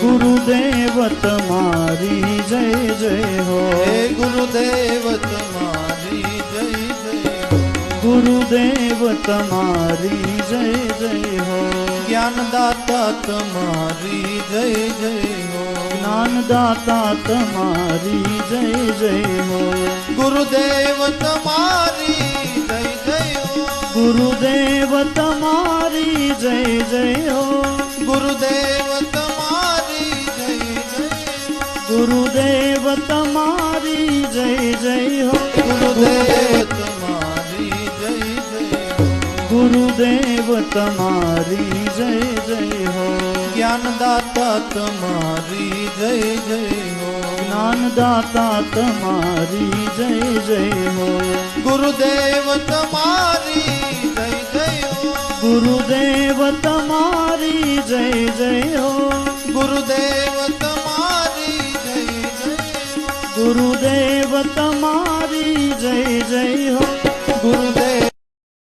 ગુરુદેવ તમારી જય જય હો ગુરુદેવ તમારી જય જય હો ગુરુદેવ તમારી જય જય હો જ્ઞાનદાતા તમારી જય જય હો જ્ઞાનદાતા તમારી જય જય હો ગુરુદેવ તમારી જય જય હો ગુરુદેવ તમારી જય જય હો ગુરુદેવ તમારી જય જય ગુરુદેવ તમારી જય જય હો. ગુરુદેવ તમારી જય જય હો. ગુરુદેવ તમારી જય જય હો. જ્ઞાનદાતા તમારી જય જય હો. જ્ઞાનદાતા તમારી જય જય હો. ગુરુદેવ તમારી ગુરુદેવ તમારી જય જય હો. ગુરુદેવ તમારી જય જય ગુરુદેવ તમારી જય જય હો.